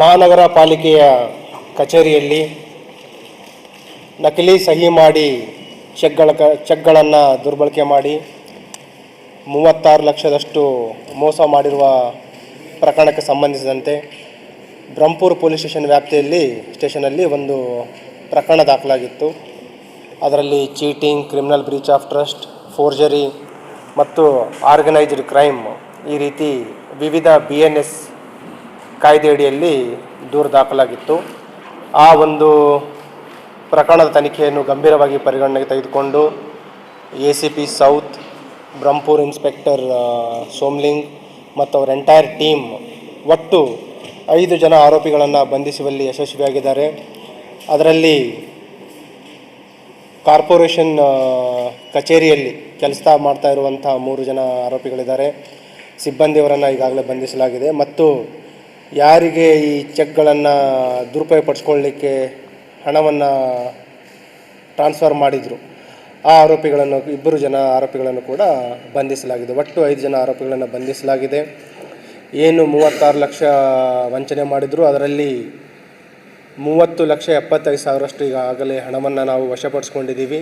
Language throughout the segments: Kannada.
ಮಹಾನಗರ ಪಾಲಿಕೆಯ ಕಚೇರಿಯಲ್ಲಿ ನಕಲಿ ಸಹಿ ಮಾಡಿ ಚೆಕ್ಗಳ ಕ, ಚೆಕ್ಗಳನ್ನು ದುರ್ಬಳಕೆ ಮಾಡಿ ಮೂವತ್ತಾರು ಲಕ್ಷದಷ್ಟು ಮೋಸ ಮಾಡಿರುವ ಪ್ರಕರಣಕ್ಕೆ ಸಂಬಂಧಿಸಿದಂತೆ ಬ್ರಹ್ಮಪುರ ಪೊಲೀಸ್ ಸ್ಟೇಷನ್ ವ್ಯಾಪ್ತಿಯಲ್ಲಿ ಸ್ಟೇಷನಲ್ಲಿ ಒಂದು ಪ್ರಕರಣ ದಾಖಲಾಗಿತ್ತು. ಅದರಲ್ಲಿ cheating, criminal breach of trust, forgery ಮತ್ತು ಆರ್ಗನೈಸ್ಡ್ ಕ್ರೈಮ್ ಈ ರೀತಿ ವಿವಿಧ ಬಿ ಎನ್ ಎಸ್ ಕಾಯ್ದೆಯಡಿಯಲ್ಲಿ ದೂರು ದಾಖಲಾಗಿತ್ತು. ಆ ಒಂದು ಪ್ರಕರಣದ ತನಿಖೆಯನ್ನು ಗಂಭೀರವಾಗಿ ಪರಿಗಣನೆಗೆ ತೆಗೆದುಕೊಂಡು A C P South Brahmapur inspector Somling ಮತ್ತು ಅವರ ಎಂಟೈರ್ ಟೀಮ್ ಒಟ್ಟು ಐದು ಜನ ಆರೋಪಿಗಳನ್ನು ಬಂಧಿಸುವಲ್ಲಿ ಯಶಸ್ವಿಯಾಗಿದ್ದಾರೆ. ಅದರಲ್ಲಿ ಕಾರ್ಪೊರೇಷನ್ ಕಚೇರಿಯಲ್ಲಿ ಕೆಲಸ ಮಾಡ್ತಾ ಇರುವಂಥ ಮೂರು ಜನ ಆರೋಪಿಗಳಿದ್ದಾರೆ. ಸಿಬ್ಬಂದಿಯವರನ್ನು ಈಗಾಗಲೇ ಬಂಧಿಸಲಾಗಿದೆ. ಮತ್ತು ಯಾರಿಗೆ ಈ ಚೆಕ್ಗಳನ್ನು ದುರುಪಯೋಗಪಡಿಸ್ಕೊಳ್ಳಿಕ್ಕೆ ಹಣವನ್ನು ಟ್ರಾನ್ಸ್ಫರ್ ಮಾಡಿದರು, ಆ ಆರೋಪಿಗಳನ್ನು, ಇಬ್ಬರು ಜನ ಆರೋಪಿಗಳನ್ನು ಕೂಡ ಬಂಧಿಸಲಾಗಿದೆ. ಒಟ್ಟು ಐದು ಜನ ಆರೋಪಿಗಳನ್ನು ಬಂಧಿಸಲಾಗಿದೆ. ಏನು ಮೂವತ್ತಾರು ಲಕ್ಷ ವಂಚನೆ ಮಾಡಿದರು. ಅದರಲ್ಲಿ ಮೂವತ್ತು ಲಕ್ಷ ಎಪ್ಪತ್ತೈದು ಸಾವಿರಷ್ಟು ಈಗಾಗಲೇ ಹಣವನ್ನು ನಾವು ವಶಪಡಿಸ್ಕೊಂಡಿದ್ದೀವಿ.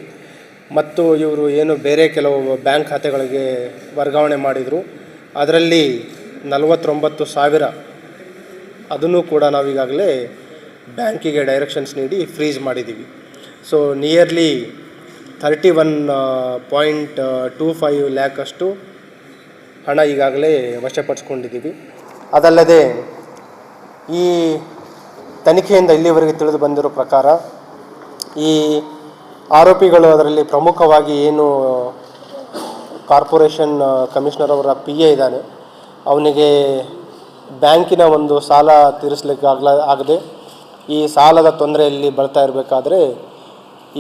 ಮತ್ತು ಇವರು ಏನು ಬೇರೆ ಕೆಲವು ಬ್ಯಾಂಕ್ ಖಾತೆಗಳಿಗೆ ವರ್ಗಾವಣೆ ಮಾಡಿದರು. ಅದರಲ್ಲಿ ನಲವತ್ತೊಂಬತ್ತು ಸಾವಿರ ಅದನ್ನು ಕೂಡ ನಾವೀಗಾಗಲೇ ಬ್ಯಾಂಕಿಗೆ ಡೈರೆಕ್ಷನ್ಸ್ ನೀಡಿ ಫ್ರೀಜ್ ಮಾಡಿದ್ದೀವಿ. So nearly thirty one point two five lakh ಅಷ್ಟು ಹಣ ಈಗಾಗಲೇ ವಶಪಡಿಸ್ಕೊಂಡಿದ್ದೀವಿ. ಅದಲ್ಲದೆ ಈ ತನಿಖೆಯಿಂದ ಇಲ್ಲಿವರೆಗೆ ತಿಳಿದು ಬಂದಿರೋ ಪ್ರಕಾರ ಈ ಆರೋಪಿಗಳು ಅದರಲ್ಲಿ ಪ್ರಮುಖವಾಗಿ ಏನು ಕಾರ್ಪೊರೇಷನ್ ಕಮಿಷನರ್ ಅವರ ಪಿ ಎ ಇದ್ದಾನೆ, ಅವನಿಗೆ ಬ್ಯಾಂಕಿನ ಒಂದು ಸಾಲ ತೀರಿಸಲಿಕ್ಕೆ ಆಗ್ಲ, ಆಗದೆ ಈ ಸಾಲದ ತೊಂದರೆಯಲ್ಲಿ ಬರ್ತಾ ಇರಬೇಕಾದ್ರೆ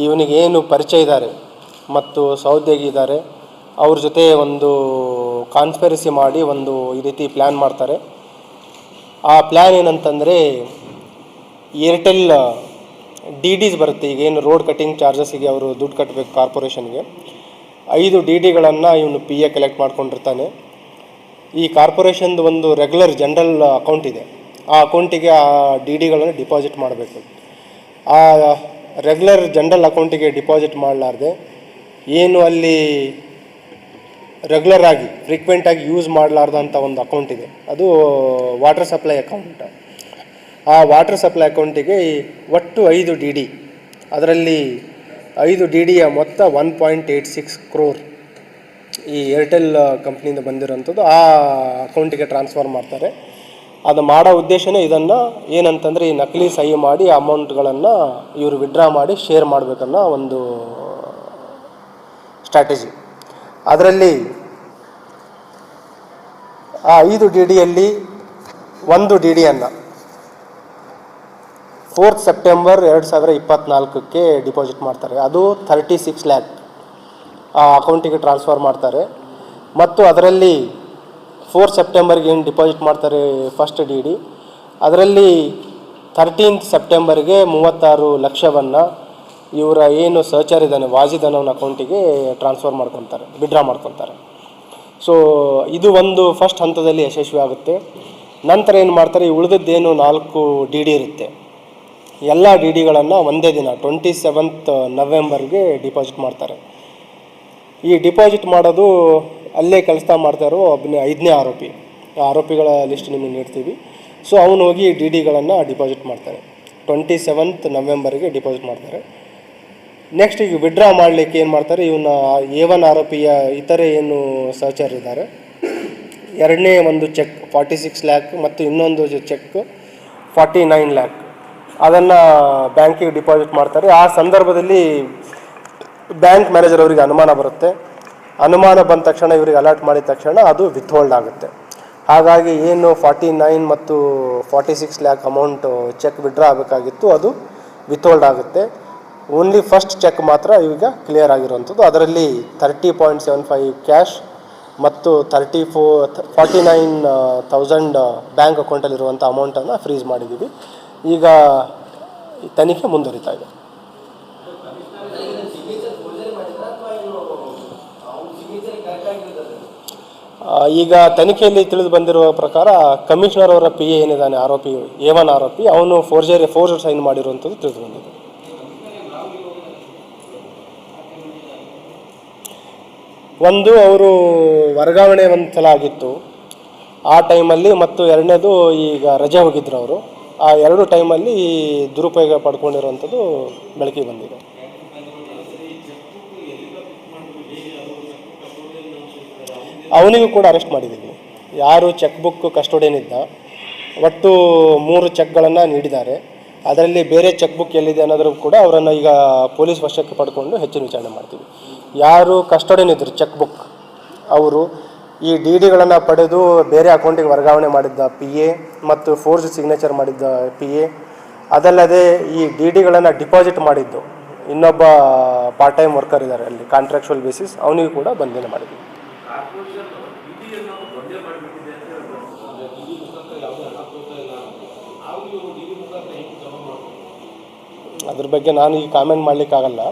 ಇವನಿಗೆ ಏನು ಪರಿಚಯ ಇದ್ದಾರೆ ಮತ್ತು ಸೌದೆಗೆ ಇದ್ದಾರೆ, ಅವ್ರ ಜೊತೆ ಒಂದು ಕಾನ್ಸ್ಪೆರಸಿ ಮಾಡಿ ಒಂದು ಈ ರೀತಿ ಪ್ಲ್ಯಾನ್ ಮಾಡ್ತಾರೆ. ಆ ಪ್ಲ್ಯಾನ್ ಏನಂತಂದರೆ ಏರ್ಟೆಲ್ ಡಿ ಡಿಸ್ ಬರುತ್ತೆ, ಈಗ ಏನು ರೋಡ್ ಕಟ್ಟಿಂಗ್ ಚಾರ್ಜಸ್ಸಿಗೆ ಅವರು ದುಡ್ಡು ಕಟ್ಟಬೇಕು ಕಾರ್ಪೊರೇಷನ್ಗೆ ಐದು ಡಿ ಡಿಗಳನ್ನು ಇವನು ಪಿ ಎ ಕಲೆಕ್ಟ್ ಮಾಡ್ಕೊಂಡಿರ್ತಾನೆ. ಈ ಕಾರ್ಪೊರೇಷನ್ದು ಒಂದು ರೆಗ್ಯುಲರ್ ಜನರಲ್ ಅಕೌಂಟ್ ಇದೆ. ಆ ಅಕೌಂಟಿಗೆ ಆ ಡಿ ಡಿಗಳನ್ನು ಡಿಪಾಸಿಟ್ ಮಾಡಬೇಕು. ಆ ರೆಗ್ಯುಲರ್ ಜನರಲ್ ಅಕೌಂಟಿಗೆ ಡಿಪಾಸಿಟ್ ಮಾಡಲಾರ್ದೆ ಏನು ಅಲ್ಲಿ ರೆಗ್ಯುಲರ್ ಆಗಿ ಫ್ರೀಕ್ವೆಂಟಾಗಿ ಯೂಸ್ ಮಾಡಲಾರ್ದಂಥ ಒಂದು ಅಕೌಂಟ್ ಇದೆ. ಅದು ವಾಟರ್ ಸಪ್ಲೈ ಅಕೌಂಟ್ ಆ ವಾಟರ್ ಸಪ್ಲೈ ಅಕೌಂಟಿಗೆ ಒಟ್ಟು ಐದು ಡಿ ಡಿ ಅದರಲ್ಲಿ ಐದು ಡಿ ಡಿಯ ಮೊತ್ತ one point eight six crore ಈ ಏರ್ಟೆಲ್ ಕಂಪ್ನಿಯಿಂದ ಬಂದಿರೋಂಥದ್ದು ಆ ಅಕೌಂಟಿಗೆ ಟ್ರಾನ್ಸ್ಫರ್ ಮಾಡ್ತಾರೆ. ಅದು ಮಾಡೋ ಉದ್ದೇಶನೇ ಇದನ್ನು. ಏನಂತಂದರೆ ಈ ನಕಲಿ ಸಹಿ ಮಾಡಿ ಅಮೌಂಟ್ಗಳನ್ನು ಇವರು ವಿಡ್ರಾ ಮಾಡಿ ಶೇರ್ ಮಾಡಬೇಕನ್ನೋ ಒಂದು ಸ್ಟ್ರಾಟಜಿ ಅದರಲ್ಲಿ ಆ ಐದು ಡಿ ಡಿಯಲ್ಲಿ ಒಂದು ಡಿ ಡಿಯನ್ನು ಫೋರ್ತ್ ಸೆಪ್ಟೆಂಬರ್ ಎರಡು ಸಾವಿರ ಇಪ್ಪತ್ತ್ನಾಲ್ಕಕ್ಕೆ ಡಿಪಾಸಿಟ್ ಮಾಡ್ತಾರೆ. ಅದು ಥರ್ಟಿ ಸಿಕ್ಸ್ ಲ್ಯಾಕ್ ಆ ಅಕೌಂಟಿಗೆ ಟ್ರಾನ್ಸ್ಫರ್ ಮಾಡ್ತಾರೆ. ಮತ್ತು ಅದರಲ್ಲಿ ಫೋರ್ ಸೆಪ್ಟೆಂಬರ್ಗೆ ಏನು ಡಿಪಾಸಿಟ್ ಮಾಡ್ತಾರೆ ಫಸ್ಟ್ ಡಿ ಡಿ ಅದರಲ್ಲಿ ಥರ್ಟೀನ್ತ್ ಸೆಪ್ಟೆಂಬರ್ಗೆ ಮೂವತ್ತಾರು ಲಕ್ಷವನ್ನು ಇವರ ಏನು ಸಹಚಾರ ಇದ್ದಾನೆ ವಾಜಿದ್ ಅನ್ನೋನ ಅಕೌಂಟಿಗೆ ಟ್ರಾನ್ಸ್ಫರ್ ಮಾಡ್ಕೊತಾರೆ ವಿಡ್ರಾ ಮಾಡ್ಕೊತಾರೆ. ಸೊ ಇದು ಒಂದು ಫಸ್ಟ್ ಹಂತದಲ್ಲಿ ಯಶಸ್ವಿ ಆಗುತ್ತೆ. ನಂತರ ಏನು ಮಾಡ್ತಾರೆ, ಈ ಉಳಿದದ್ದೇನು ನಾಲ್ಕು ಡಿ ಡಿ ಇರುತ್ತೆ. ಎಲ್ಲ ಡಿ ಡಿಗಳನ್ನು ಒಂದೇ ದಿನ ಟ್ವೆಂಟಿ ಸೆವೆಂತ್ ನವೆಂಬರ್ಗೆ ಡಿಪಾಸಿಟ್ ಮಾಡ್ತಾರೆ. ಈ ಡಿಪಾಸಿಟ್ ಮಾಡೋದು ಅಲ್ಲೇ ಕೆಲಸ ಮಾಡ್ತಾ ಇರೋ ಒಬ್ಬನೇ ಐದನೇ ಆರೋಪಿ. ಆರೋಪಿಗಳ ಲಿಸ್ಟ್ ನಿಮಗೆ ನೀಡ್ತೀವಿ. ಸೊ ಅವನು ಹೋಗಿ ಡಿ ಡಿಗಳನ್ನು ಡಿಪಾಸಿಟ್ ಮಾಡ್ತಾರೆ. ಟ್ವೆಂಟಿ ಸೆವೆಂತ್ ನವೆಂಬರ್ಗೆ ಡಿಪಾಸಿಟ್ ಮಾಡ್ತಾರೆ. ನೆಕ್ಸ್ಟ್ ಈಗ ವಿಡ್ರಾ ಮಾಡಲಿಕ್ಕೆ ಏನು ಮಾಡ್ತಾರೆ? ಇವನ್ನ ಎ ಒನ್ ಆರೋಪಿಯ ಇತರೆ ಏನು ಸಹಚರ ಇದ್ದಾರೆ ಎರಡನೇ ಒಂದು ಚೆಕ್ ಫಾರ್ಟಿ ಸಿಕ್ಸ್ ಲ್ಯಾಕ್ ಮತ್ತು ಇನ್ನೊಂದು ಚೆಕ್ ಫಾರ್ಟಿ ನೈನ್ ಲ್ಯಾಕ್ ಅದನ್ನು ಬ್ಯಾಂಕಿಗೆ ಡಿಪಾಸಿಟ್ ಮಾಡ್ತಾರೆ. ಆ ಸಂದರ್ಭದಲ್ಲಿ ಬ್ಯಾಂಕ್ ಮ್ಯಾನೇಜರ್ ಅವರಿಗೆ ಅನುಮಾನ ಬರುತ್ತೆ. ಅನುಮಾನ ಬಂದ ತಕ್ಷಣ ಇವರಿಗೆ ಅಲರ್ಟ್ ಮಾಡಿದ ತಕ್ಷಣ ಅದು ವಿತ್ಹೋಲ್ಡ್ ಆಗುತ್ತೆ. ಹಾಗಾಗಿ ಏನು ಫಾರ್ಟಿ ನೈನ್ ಮತ್ತು forty six lakh amount cheque withdraw ಆಗಬೇಕಾಗಿತ್ತು, ಅದು ವಿತ್ಹೋಲ್ಡ್ ಆಗುತ್ತೆ. ಓನ್ಲಿ ಫಸ್ಟ್ ಚೆಕ್ ಮಾತ್ರ ಈಗ ಕ್ಲಿಯರ್ ಆಗಿರುವಂಥದ್ದು. ಅದರಲ್ಲಿ thirty point seven five cash ಮತ್ತು thirty four forty nine thousand bank ಅಕೌಂಟಲ್ಲಿರುವಂಥ ಅಮೌಂಟನ್ನು ಫ್ರೀಸ್ ಮಾಡಿದ್ದೀವಿ. ಈಗ ತನಿಖೆ ಮುಂದುವರಿತಾ ಇದೆ. ಈಗ ತನಿಖೆಯಲ್ಲಿ ತಿಳಿದು ಬಂದಿರುವ ಪ್ರಕಾರ ಕಮಿಷನರ್ ಅವರ ಪಿ ಎ ಏನಿದ್ದಾನೆ, ಆರೋಪಿ ಎ ಒನ್ ಆರೋಪಿ, ಅವನು ಫೋರ್ಜರಿ ಫೋರ್ಜರ್ ಸೈನ್ ಮಾಡಿರುವಂಥದ್ದು ತಿಳಿದು ಬಂದಿದೆ. ಒಂದು, ಅವರು ವರ್ಗಾವಣೆ ಒಂದು ಸಲ ಆಗಿತ್ತು ಆ ಟೈಮಲ್ಲಿ ಮತ್ತು ಎರಡನೇದು ಈಗ ರಜೆ ಹೋಗಿದ್ರು ಅವರು. ಆ ಎರಡು ಟೈಮಲ್ಲಿ ದುರುಪಯೋಗ ಪಡ್ಕೊಂಡಿರುವಂಥದ್ದು ಬೆಳಕಿಗೆ ಬಂದಿದೆ. ಅವನಿಗೂ ಕೂಡ ಅರೆಸ್ಟ್ ಮಾಡಿದ್ದೀವಿ ಯಾರು ಚೆಕ್ ಬುಕ್ ಕಸ್ಟೋಡಿಯನ್ ಇದ್ದ, ಒಟ್ಟು ಮೂರು ಚೆಕ್ಗಳನ್ನು ನೀಡಿದ್ದಾರೆ. ಅದರಲ್ಲಿ ಬೇರೆ ಚೆಕ್ ಬುಕ್ ಎಲ್ಲಿದೆ ಅನ್ನೋದ್ರೂ ಕೂಡ ಅವರನ್ನು ಈಗ ಪೊಲೀಸ್ ವಶಕ್ಕೆ ಪಡ್ಕೊಂಡು ಹೆಚ್ಚಿನ ವಿಚಾರಣೆ ಮಾಡ್ತೀವಿ. ಯಾರು ಕಸ್ಟೋಡಿಯನ್ ಇದ್ದರು ಚೆಕ್ ಬುಕ್ ಅವರು ಈ ಡಿ ಡಿಗಳನ್ನು ಪಡೆದು ಬೇರೆ ಅಕೌಂಟಿಗೆ ವರ್ಗಾವಣೆ ಮಾಡಿದ್ದ ಪಿ ಎ ಮತ್ತು ಫೋರ್ಜ್ ಸಿಗ್ನೇಚರ್ ಮಾಡಿದ್ದ ಪಿ ಎ ಅದಲ್ಲದೆ ಈ ಡಿ ಡಿಗಳನ್ನು ಡಿಪಾಸಿಟ್ ಮಾಡಿದ್ದು. ಇನ್ನೊಬ್ಬ ಪಾರ್ಟ್ ಟೈಮ್ ವರ್ಕರ್ ಇದ್ದಾರೆ ಅಲ್ಲಿ ಕಾಂಟ್ರಾಕ್ಚುವಲ್ ಬೇಸಿಸ್ ಅವನಿಗೂ ಕೂಡ ಬಂಧನ ಮಾಡಿದ್ವಿ ಅದ್ರ ಬಗ್ಗೆ ನಾನು ಈಗ ಕಾಮೆಂಟ್ ಮಾಡಲಿಕ್ಕಾಗಲ್ಲ.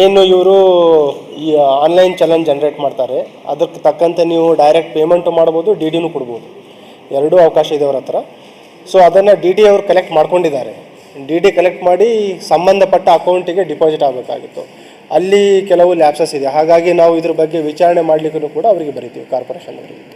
ಏನು ಇವರು ಈ ಆನ್ಲೈನ್ ಚಾಲೆಂಜ್ ಜನ್ರೇಟ್ ಮಾಡ್ತಾರೆ. ಅದಕ್ಕೆ ತಕ್ಕಂತೆ ನೀವು ಡೈರೆಕ್ಟ್ ಪೇಮೆಂಟು ಮಾಡ್ಬೋದು ಡಿ ಡಿನೂ ಕೊಡ್ಬೋದು. ಎರಡೂ ಅವಕಾಶ ಇದೆ ಅವ್ರ ಹತ್ರ. ಸೊ ಅದನ್ನು ಡಿ ಡಿ ಅವರು ಕಲೆಕ್ಟ್ ಮಾಡ್ಕೊಂಡಿದ್ದಾರೆ. ಡಿ ಡಿ ಕಲೆಕ್ಟ್ ಮಾಡಿ ಸಂಬಂಧಪಟ್ಟ ಅಕೌಂಟಿಗೆ ಡಿಪಾಸಿಟ್ ಆಗಬೇಕಾಗಿತ್ತು. ಅಲ್ಲಿ ಕೆಲವು ಲ್ಯಾಪ್ಸಸ್ ಇದೆ. ಹಾಗಾಗಿ ನಾವು ಇದ್ರ ಬಗ್ಗೆ ವಿಚಾರಣೆ ಮಾಡಲಿಕ್ಕೂ ಕೂಡ ಅವರಿಗೆ ಬರಿತೀವಿ ಕಾರ್ಪೊರೇಷನ್ ಅವರಿಗೆ.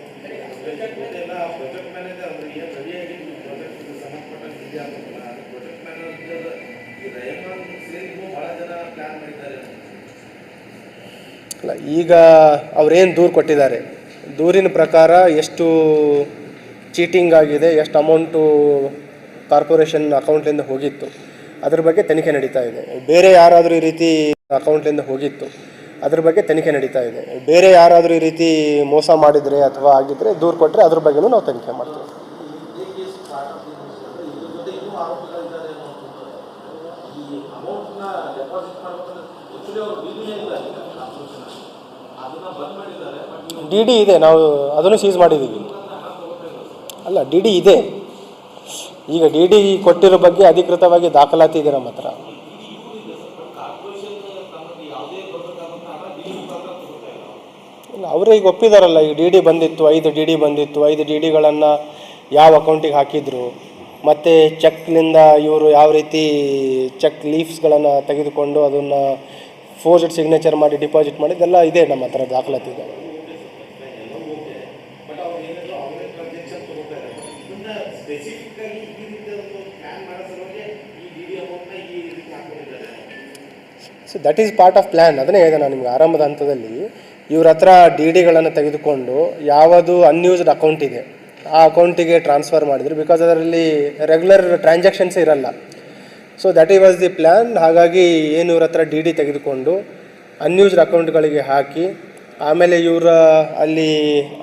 ಅಲ್ಲ, ಈಗ ಅವ್ರೇನು ದೂರು ಕೊಟ್ಟಿದ್ದಾರೆ? ದೂರಿನ ಪ್ರಕಾರ ಎಷ್ಟು ಚೀಟಿಂಗ್ ಆಗಿದೆ, ಎಷ್ಟು ಅಮೌಂಟು ಕಾರ್ಪೊರೇಷನ್ ಅಕೌಂಟ್ಲಿಂದ ಹೋಗಿತ್ತು, ಅದ್ರ ಬಗ್ಗೆ ತನಿಖೆ ನಡೀತಾ ಇದೆ. ಬೇರೆ ಯಾರಾದರೂ ಈ ರೀತಿ ಅಕೌಂಟ್ಲಿಂದ ಹೋಗಿತ್ತು, ಅದ್ರ ಬಗ್ಗೆ ತನಿಖೆ ನಡೀತಾ ಇದೆ. ಬೇರೆ ಯಾರಾದರೂ ಈ ರೀತಿ ಮೋಸ ಮಾಡಿದರೆ ಅಥವಾ ಆಗಿದ್ದರೆ ದೂರು ಕೊಟ್ಟರೆ ಅದ್ರ ಬಗ್ಗೆನೂ ನಾವು ತನಿಖೆ ಮಾಡ್ತೀವಿ. ಡಿ ಡಿ ಇದೆ. ನಾವು ಅದನ್ನು ಸೀಸ್ ಮಾಡಿದ್ದೀವಿ. ಅಲ್ಲ ಡಿ ಡಿ ಇದೆ. ಈಗ ಡಿ ಡಿ ಕೊಟ್ಟಿರೋ ಬಗ್ಗೆ ಅಧಿಕೃತವಾಗಿ ದಾಖಲಾತಿ ಇದೆ ನಮ್ಮ ಹತ್ರ. ಇಲ್ಲ, ಅವರೇ ಈಗ ಒಪ್ಪಿದಾರಲ್ಲ ಈಗ ಡಿ ಡಿ ಬಂದಿತ್ತು, ಐದು ಡಿ ಡಿ ಬಂದಿತ್ತು, ಐದು ಡಿ ಡಿಗಳನ್ನು ಯಾವ ಅಕೌಂಟಿಗೆ ಹಾಕಿದ್ರು. ಮತ್ತು ಚೆಕ್ನಿಂದ ಇವರು ಯಾವ ರೀತಿ ಚೆಕ್ ಲೀಫ್ಸ್ಗಳನ್ನು ತೆಗೆದುಕೊಂಡು ಅದನ್ನು ಫೋರ್ಜೆಡ್ ಸಿಗ್ನೇಚರ್ ಮಾಡಿ ಡಿಪಾಸಿಟ್ ಮಾಡಿದ್ದೆಲ್ಲ ಇದೆ ನಮ್ಮ ಹತ್ರ ದಾಖಲಾತಿ ಇದೆ. So that is part of plan ಅದನ್ನೇ ಹೇಳಿದೆ ನಾನು ನಿಮ್ಗೆ ಆರಂಭದ ಹಂತದಲ್ಲಿ, ಇವ್ರ ಹತ್ರ ಡಿ ಡಿಗಳನ್ನು ತೆಗೆದುಕೊಂಡು ಯಾವುದು ಅನ್ಯೂಸ್ಡ್ ಅಕೌಂಟ್ ಇದೆ ಆ ಅಕೌಂಟಿಗೆ ಟ್ರಾನ್ಸ್ಫರ್ ಮಾಡಿದ್ರು ಬಿಕಾಸ್ ಅದರಲ್ಲಿ ರೆಗ್ಯುಲರ್ ಟ್ರಾನ್ಸಾಕ್ಷನ್ಸ್ ಇರಲ್ಲ. ಸೊ ದಟ್ ಈ ವಾಸ್ ದಿ ಪ್ಲ್ಯಾನ್ ಹಾಗಾಗಿ ಏನು ಇವ್ರ ಹತ್ರ ಡಿ ಡಿ ತೆಗೆದುಕೊಂಡು ಅನ್ಯೂಸ್ಡ್ ಅಕೌಂಟ್ಗಳಿಗೆ ಹಾಕಿ, ಆಮೇಲೆ ಇವರ ಅಲ್ಲಿ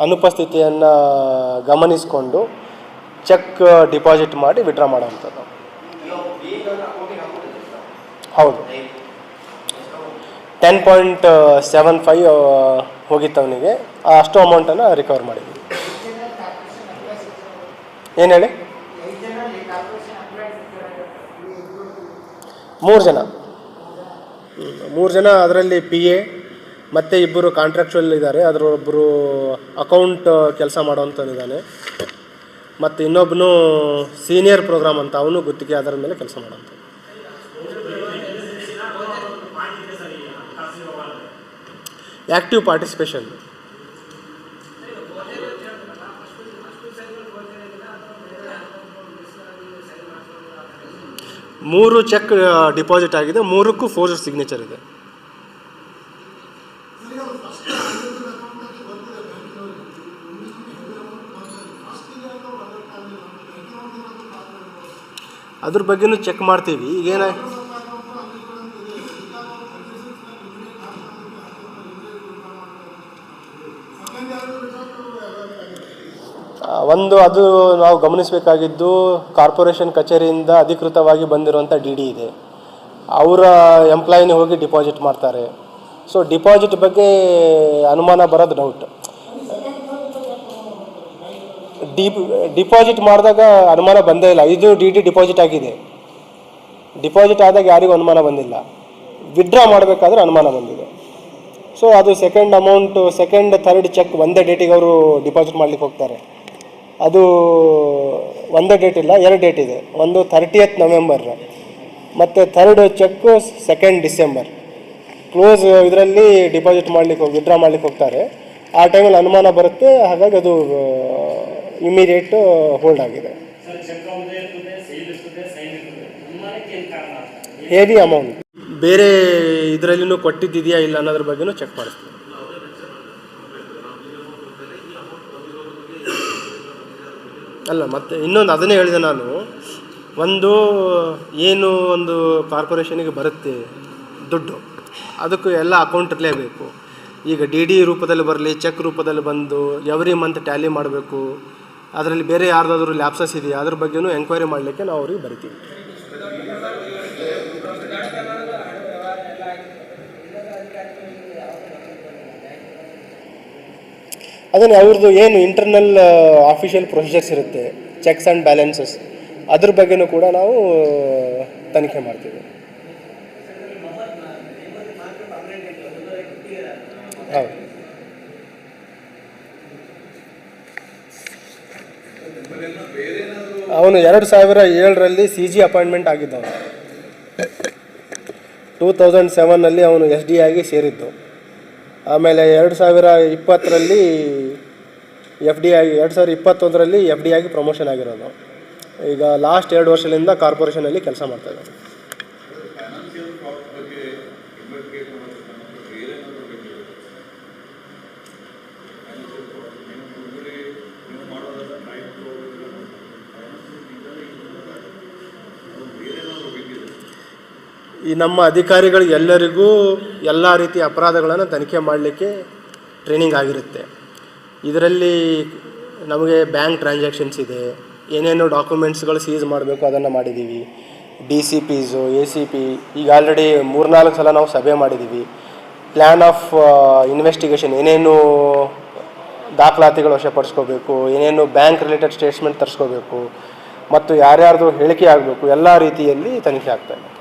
ಅನುಪಸ್ಥಿತಿಯನ್ನು ಗಮನಿಸಿಕೊಂಡು ಚೆಕ್ ಡಿಪಾಸಿಟ್ ಮಾಡಿ ವಿಡ್ರಾ ಮಾಡೋವಂಥದ್ದು. ಹೌದು. ಟೆನ್ ಪಾಯಿಂಟ್ ಸೆವೆನ್ ಫೈವ್ ಹೋಗಿತ್ತು ಅವನಿಗೆ. ಅಷ್ಟು ಅಮೌಂಟನ್ನು ರಿಕವರ್ ಮಾಡಿದ್ವಿ. ಏನು ಹೇಳಿ? ಮೂರು ಜನ. ಮೂರು ಜನ ಅದರಲ್ಲಿ ಪಿ ಎ ಮತ್ತು ಇಬ್ಬರು ಕಾಂಟ್ರಾಕ್ಚುಯಲ್ ಇದ್ದಾರೆ. ಅದರೊಬ್ಬರು ಅಕೌಂಟ್ ಕೆಲಸ ಮಾಡೋವಂಥವ್ನಿದ್ದಾನೆ ಮತ್ತು ಇನ್ನೊಬ್ಬನು ಸೀನಿಯರ್ ಪ್ರೋಗ್ರಾಮ್ ಅಂತ ಅವನು ಗುತ್ತಿಗೆ ಅದರ ಮೇಲೆ ಕೆಲಸ ಮಾಡೋಂಥ ಆ್ಯಕ್ಟಿವ್ ಪಾರ್ಟಿಸಿಪೇಷನ್ ಮೂರು ಚೆಕ್ ಡಿಪಾಸಿಟ್ ಆಗಿದೆ ಮೂರಕ್ಕೂ ಫೋರ್ ಸಿಗ್ನೇಚರ್ ಇದೆ. ಅದ್ರ ಬಗ್ಗೆನೂ ಚೆಕ್ ಮಾಡ್ತೀವಿ. ಈಗೇನ ಒಂದು ಅದು ನಾವು ಗಮನಿಸಬೇಕಾಗಿದ್ದು ಕಾರ್ಪೊರೇಷನ್ ಕಚೇರಿಯಿಂದ ಅಧಿಕೃತವಾಗಿ ಬಂದಿರುವಂಥ ಡಿ ಡಿ ಇದೆ. ಅವರ ಎಂಪ್ಲಾಯಿನೇ ಹೋಗಿ ಡಿಪಾಸಿಟ್ ಮಾಡ್ತಾರೆ. ಸೊ ಡಿಪಾಸಿಟ್ ಬಗ್ಗೆ ಅನುಮಾನ ಬರೋದು ಡೌಟ್ ಡಿಪ್ ಡಿಪಾಸಿಟ್ ಮಾಡಿದಾಗ ಅನುಮಾನ ಬಂದೇ ಇಲ್ಲ. ಇದು ಡಿ ಡಿ ಡಿಪಾಸಿಟ್ ಆಗಿದೆ. ಡಿಪಾಸಿಟ್ ಆದಾಗ ಯಾರಿಗೂ ಅನುಮಾನ ಬಂದಿಲ್ಲ. ವಿಡ್ರಾ ಮಾಡಬೇಕಾದ್ರೆ ಅನುಮಾನ ಬಂದಿದೆ. ಸೊ ಅದು second amount second third cheque ಒಂದೇ ಡೇಟಿಗೆ ಅವರು ಡಿಪಾಸಿಟ್ ಮಾಡ್ಲಿಕ್ಕೆ ಹೋಗ್ತಾರೆ. ಅದು ಒಂದೇ ಡೇಟ್ ಇಲ್ಲ ಎರಡು ಡೇಟ್ ಇದೆ. ಒಂದು ಥರ್ಟಿಯತ್ ನವೆಂಬರ್ ಮತ್ತು third cheque second December close ಇದರಲ್ಲಿ ಡಿಪಾಸಿಟ್ ಮಾಡ್ಲಿಕ್ಕೆ ಹೋಗಿ ವಿಡ್ರಾ ಮಾಡ್ಲಿಕ್ಕೆ ಹೋಗ್ತಾರೆ. ಆ ಟೈಮಲ್ಲಿ ಅನುಮಾನ ಬರುತ್ತೆ ಹಾಗಾಗಿ ಅದು ಇಮಿಡಿಯೇಟ್ ಹೋಲ್ಡ್ ಆಗಿದೆ. ಹೆವಿ ಅಮೌಂಟ್ ಬೇರೆ ಇದರಲ್ಲಿನೂ ಕೊಟ್ಟಿದ್ದಿದೆಯಾ ಇಲ್ಲ ಅನ್ನೋದ್ರ ಬಗ್ಗೆನೂ ಚೆಕ್ ಮಾಡಿಸ್ತೀವಿ ಅಲ್ಲ, ಮತ್ತೆ ಇನ್ನೊಂದು ಅದನ್ನೇ ಹೇಳಿದೆ ನಾನು. ಒಂದು, ಏನು ಒಂದು ಕಾರ್ಪೊರೇಷನಿಗೆ ಬರುತ್ತೆ ದುಡ್ಡು, ಅದಕ್ಕೂ ಎಲ್ಲ ಅಕೌಂಟ್ ಇರಲೇಬೇಕು ಈಗ ಡಿ ಡಿ ರೂಪದಲ್ಲಿ ಬರಲಿ ಚೆಕ್ ರೂಪದಲ್ಲಿ ಬಂದು ಎವ್ರಿ ಮಂತ್ ಟ್ಯಾಲಿ ಮಾಡಬೇಕು. ಅದರಲ್ಲಿ ಬೇರೆ ಯಾರ್ದಾದ್ರೂ ಲ್ಯಾಪ್ಸಸ್ ಇದೆಯಾ? ಅದ್ರ ಬಗ್ಗೆನೂ ಎಂಕ್ವೈರಿ ಮಾಡಲಿಕ್ಕೆ ನಾವು ಅವ್ರಿಗೆ ಬರಿತೀವಿ. ಅದನ್ನೇ ಅವ್ರದ್ದು ಏನು ಇಂಟರ್ನಲ್ ಆಫಿಷಿಯಲ್ ಪ್ರೊಸೀಜರ್ಸ್ ಇರುತ್ತೆ ಚೆಕ್ಸ್ ಆ್ಯಂಡ್ ಬ್ಯಾಲೆನ್ಸಸ್ ಅದ್ರ ಬಗ್ಗೆನೂ ಕೂಡ ನಾವು ತನಿಖೆ ಮಾಡ್ತೀವಿ. ಹೌದು. ಅವನು ಎರಡು ಸಾವಿರ ಏಳರಲ್ಲಿ ಸಿ ಜಿ ಅಪಾಯಿಂಟ್ಮೆಂಟ್ ಆಗಿದ್ದವನು. ಟೂ ತೌಸಂಡ್ ಸೆವೆನ್ನಲ್ಲಿ ಅವನು ಎಸ್ ಡಿ ಆಗಿ ಸೇರಿದ್ದು. ಆಮೇಲೆ ಎರಡು ಸಾವಿರ ಇಪ್ಪತ್ತರಲ್ಲಿ ಎಫ್ ಡಿ ಆಗಿ ಎರಡು ಸಾವಿರ ಇಪ್ಪತ್ತೊಂದರಲ್ಲಿ ಎಫ್ ಡಿ ಆಗಿ ಪ್ರಮೋಷನ್ ಆಗಿರೋದು. ಈಗ ಲಾಸ್ಟ್ ಎರಡು ವರ್ಷದಿಂದ ಕಾರ್ಪೊರೇಷನಲ್ಲಿ ಕೆಲಸ ಮಾಡ್ತಾ ಈ ನಮ್ಮ ಅಧಿಕಾರಿಗಳು ಎಲ್ಲರಿಗೂ ಎಲ್ಲ ರೀತಿಯ ಅಪರಾಧಗಳನ್ನು ತನಿಖೆ ಮಾಡಲಿಕ್ಕೆ ಟ್ರೈನಿಂಗ್ ಆಗಿರುತ್ತೆ. ಇದರಲ್ಲಿ ನಮಗೆ ಬ್ಯಾಂಕ್ ಟ್ರಾನ್ಸಾಕ್ಷನ್ಸ್ ಇದೆ. ಏನೇನು ಡಾಕ್ಯುಮೆಂಟ್ಸ್ಗಳು ಸೀಸ್ ಮಾಡಬೇಕು ಅದನ್ನು ಮಾಡಿದ್ದೀವಿ. D C Ps, A C P, ಈಗ ಆಲ್ರೆಡಿ ಮೂರ್ನಾಲ್ಕು ಸಲ ನಾವು ಸಭೆ ಮಾಡಿದ್ದೀವಿ. ಪ್ಲ್ಯಾನ್ ಆಫ್ ಇನ್ವೆಸ್ಟಿಗೇಷನ್, ಏನೇನು ದಾಖಲಾತಿಗಳು ವಶಪಡಿಸ್ಕೋಬೇಕು, ಏನೇನು ಬ್ಯಾಂಕ್ ರಿಲೇಟೆಡ್ ಸ್ಟೇಟ್ಮೆಂಟ್ ತರಿಸ್ಕೋಬೇಕು, ಮತ್ತು ಯಾರ್ಯಾರ್ದು ಹೇಳಿಕೆ ಆಗಬೇಕು, ಎಲ್ಲ ರೀತಿಯಲ್ಲಿ ತನಿಖೆ ಆಗ್ತಾ ಇದೆ.